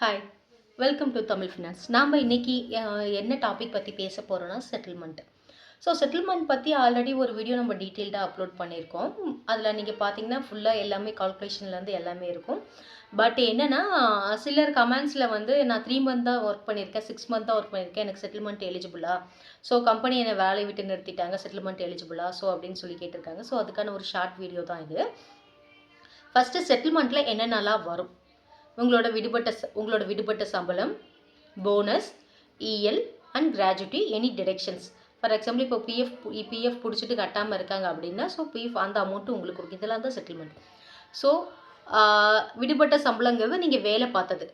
Hi welcome to Tamil finance நாம் இன்றைக்கி என்ன டாபிக் பற்றி பேச போகிறோன்னா செட்டில்மெண்ட் ஸோ செட்டில்மெண்ட் பற்றி ஆல்ரெடி ஒரு வீடியோ நம்ம டீட்டெயில்டாக அப்லோட் பண்ணியிருக்கோம். அதில் நீங்கள் பார்த்தீங்கன்னா ஃபுல்லாக எல்லாமே கால்குலேஷன்லேருந்து எல்லாமே இருக்கும். பட் என்னென்னா சிலர் கமெண்ட்ஸில் வந்து நான் த்ரீ மந்த் தான் ஒர்க் பண்ணியிருக்கேன் சிக்ஸ் மந்த் தான் ஒர்க் பண்ணியிருக்கேன் எனக்கு செட்டில்மெண்ட் எலிஜிபிளா ஸோ கம்பெனி என்னை வேலையை விட்டு நிறுத்திட்டாங்க செட்டில்மெண்ட் எலிஜிபிளா ஸோ அப்படின்னு சொல்லி கேட்டிருக்காங்க. ஸோ அதுக்கான ஒரு ஷார்ட் வீடியோ தான் இது. ஃபஸ்ட்டு செட்டில்மெண்ட்டில் என்னென்னலாம் வரும்? உங்களோட விடுபட்ட உங்களோட விடுபட்ட சம்பளம் bonus EL and gratuity any deductions for example இப்போ பிஎஃப் பிஎஃப் பிடிச்சிட்டு கட்டாமல் இருக்காங்க அப்படின்னா ஸோ பிஎஃப் அந்த அமௌண்ட்டு உங்களுக்கு கொடுக்கும். இதெல்லாம் தான் செட்டில்மெண்ட் ஸோ விடுபட்ட சம்பளங்கிறது நீங்கள் வேலை பார்த்தது.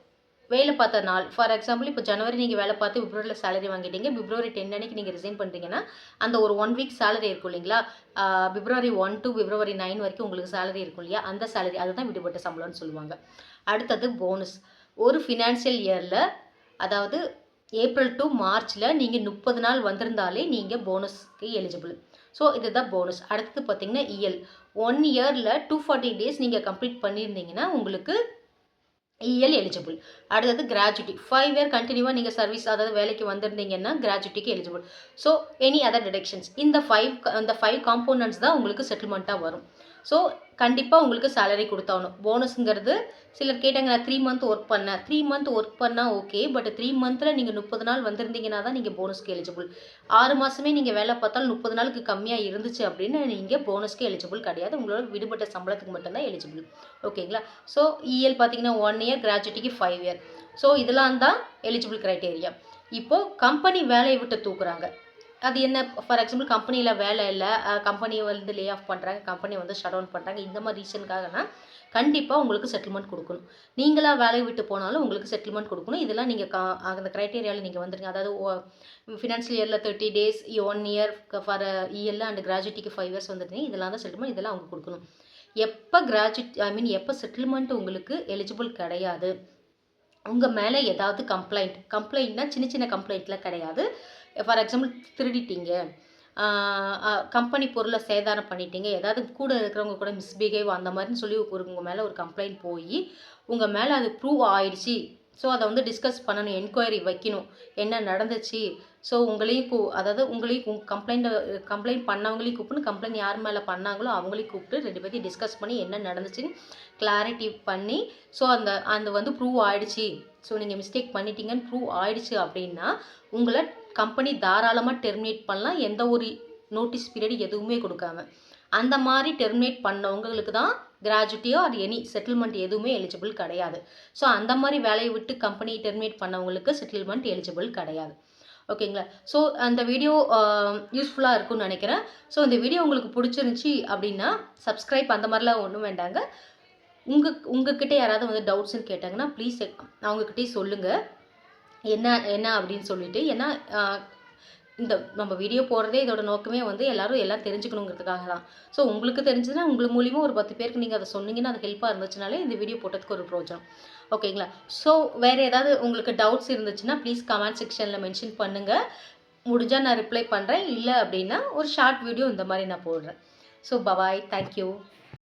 வேலை பார்த்த நாள். ஃபார் எக்ஸாம்பிள் இப்போ ஜனவரி நீங்கள் வேலை பார்த்து பிப்ரவரியில் சேலரி வாங்கிட்டீங்க. பிப்ரவரி டென் அன்னைக்கு நீங்கள் ரிசைன் பண்ணுறீங்கன்னா அந்த ஒரு ஒன் வீக் சேலரி இருக்கும் இல்லைங்களா? February one to February nine வரைக்கும் உங்களுக்கு சேலரி இருக்கும் இல்லையா? அந்த சேலரி அதுதான் விடுபட்ட சம்பளம்னு சொல்லுவாங்க. அடுத்தது போனஸ் ஒரு ஃபினான்ஷியல் இயரில் அதாவது ஏப்ரல் டு மார்ச்சில் நீங்கள் முப்பது நாள் வந்திருந்தாலே நீங்கள் போனஸ்க்கு எலிஜிபிள் ஸோ இதுதான் போனஸ் அடுத்தது பார்த்தீங்கன்னா இஎல் ஒன் இயரில் டூ ஃபார்ட்டி டேஸ் நீங்கள் கம்ப்ளீட் பண்ணியிருந்தீங்கன்னா உங்களுக்கு இஎல் எலிஜிபிள் அடுத்தது கிராஜுட்டி ஃபைவ் இயர் கண்டினியூவாக நீங்கள் சர்வீஸ் அதாவது வேலைக்கு வந்திருந்தீங்கன்னா கிராஜுட்டிக்கு eligible so any other deductions இந்த ஃபைவ் இந்த ஃபைவ் காம்போனன்ட்ஸ் தான் உங்களுக்கு செட்டில்மெண்ட்டாக வரும். ஸோ கண்டிப்பாக உங்களுக்கு சேலரி கொடுத்தாகணும். போனஸுங்கிறது சிலர் கேட்டாங்க நான் த்ரீ மந்த் ஒர்க் பண்ணேன் த்ரீ மந்த் ஒர்க் பண்ணால் ஓகே பட் த்ரீ மந்தில் நீங்கள் முப்பது நாள் வந்திருந்தீங்கன்னா தான் நீங்கள் போனஸ்க்கு எலிஜிபிள் ஆறு மாதமே நீங்கள் வேலை பார்த்தாலும் முப்பது நாளுக்கு கம்மியாக இருந்துச்சு அப்படின்னு நீங்கள் போனஸ்க்கு எலிஜிபிள் கிடையாது. உங்களோட விடுபட்ட சம்பளத்துக்கு மட்டும்தான் எலிஜிபிள் ஓகேங்களா ஸோ இஎல் பார்த்தீங்கன்னா ஒன் இயர் கிராஜுவிட்டிக்கு ஃபைவ் இயர் ஸோ இதெல்லாம் தான் எலிஜிபிள் க்ரைட்டேரியா இப்போது கம்பெனி வேலையை விட்டு தூக்குறாங்க. அது என்ன ஃபார் எக்ஸாம்பிள் கம்பெனியில் வேலை இல்லை கம்பெனி வந்து லே ஆஃப் பண்ணுறாங்க கம்பெனி வந்து ஷட் டவுன் பண்ணுறாங்க இந்த மாதிரி ரீசனுக்காகனா கண்டிப்பாக உங்களுக்கு செட்டில்மெண்ட் கொடுக்கணும். நீங்களாக வேலையை விட்டு போனாலும் உங்களுக்கு செட்டில்மெண்ட் கொடுக்கணும். இதெல்லாம் நீங்கள் கா அந்த க்ரைட்டீரியாவில் நீங்கள் வந்துருங்க. அதாவது ஃபினான்ஷியல் இயரில் thirty days one year for இயரில் அண்ட் கிராஜுவிட்டிக்கு ஃபைவ் இயர்ஸ் வந்துருந்தீங்க இதெல்லாம் தான் செட்டில்மெண்ட் இதெல்லாம் அவங்க கொடுக்கணும். எப்போ கிராஜுவேட் ஐ மீன் எப்போ செட்டில்மெண்ட் உங்களுக்கு எலிஜிபிள் கிடையாது? உங்கள் மேலே ஏதாவது கம்ப்ளைண்ட் கம்ப்ளைண்ட்னால் சின்ன சின்ன கம்ப்ளைண்ட்லாம் கிடையாது. For example திருடிட்டீங்க. கம்பெனி பொருளை சேதாரம் பண்ணிட்டீங்க. ஏதாவது கூட இருக்கிறவங்க கூட மிஸ்பிஹேவ் அந்த மாதிரின்னு சொல்லி ஒரு உங்கள் மேலே ஒரு கம்ப்ளைண்ட் போய் உங்கள் மேலே அது ப்ரூவ் ஆயிடுச்சு. ஸோ அதை வந்து டிஸ்கஸ் பண்ணணும் என்கொயரி வைக்கணும். என்ன நடந்துச்சு? ஸோ உங்களையும் கூ அதாவது உங்களையும் கம்ப்ளைண்ட் கம்ப்ளைண்ட் பண்ணவங்களையும் கூப்பிட்டு கம்ப்ளைண்ட் யார் மேலே பண்ணாங்களோ அவங்களையும் கூப்பிட்டு ரெண்டு பேர்த்தையும் டிஸ்கஸ் பண்ணி என்ன நடந்துச்சுன்னு கிளாரிட்டி பண்ணி ஸோ அந்த அந்த வந்து ப்ரூவ் ஆயிடுச்சு. ஸோ நீங்கள் மிஸ்டேக் பண்ணிட்டீங்கன்னு ப்ரூவ் ஆயிடுச்சு அப்படின்னா உங்களை கம்பெனி தாராளமாக டெர்மினேட் பண்ணலாம். எந்த ஒரு நோட்டீஸ் பீரியட் எதுவுமே கொடுக்காம. அந்த மாதிரி டெர்மினேட் பண்ணவங்களுக்கு தான் கிராஜுட்டியோ ஆர் எனி செட்டில்மெண்ட் எதுவுமே எலிஜிபிள் கிடையாது. ஸோ அந்த மாதிரி வேலையை விட்டு கம்பெனி டெர்மினேட் பண்ணவங்களுக்கு செட்டில்மெண்ட் எலிஜிபிள் கிடையாது. ஓகேங்களா ஸோ அந்த வீடியோ யூஸ்ஃபுல்லாக இருக்கும்னு நினைக்கிறேன். ஸோ இந்த வீடியோ உங்களுக்கு பிடிச்சிருந்துச்சி அப்படின்னா சப்ஸ்கிரைப் அந்த மாதிரிலாம் ஒன்றும் வேண்டாங்க. உங்கள் உங்ககிட்ட யாராவது வந்து டவுட்ஸ்ன்னு கேட்டாங்கன்னா ப்ளீஸ் அவங்கக்கிட்டே சொல்லுங்கள் என்ன என்ன அப்படின்னு சொல்லிட்டு ஏன்னா இந்த நம்ம வீடியோ போடுறதே இதோட நோக்கமே வந்து எல்லாரும் எல்லாம் தெரிஞ்சுக்கணுங்கிறதுக்காக தான் ஸோ உங்களுக்கு தெரிஞ்சதுன்னா உங்களுக்கு மூலியமா ஒரு பத்து பேருக்கு நீங்கள் அதை சொன்னீங்கன்னா அது ஹெல்ப்பாக இருந்துச்சுனாலே இந்த வீடியோ போட்டதுக்கு ஒரு பிரோஜனம். ஓகேங்களா ஸோ வேறு ஏதாவது உங்களுக்கு டவுட்ஸ் இருந்துச்சுன்னா ப்ளீஸ் கமெண்ட் செக்ஷனில் மென்ஷன் பண்ணுங்கள் முடிஞ்சால் நான் ரிப்ளை பண்ணுறேன் இல்லை அப்படின்னா ஒரு ஷார்ட் வீடியோ இந்த மாதிரி நான் போடுறேன். So bye bye thank you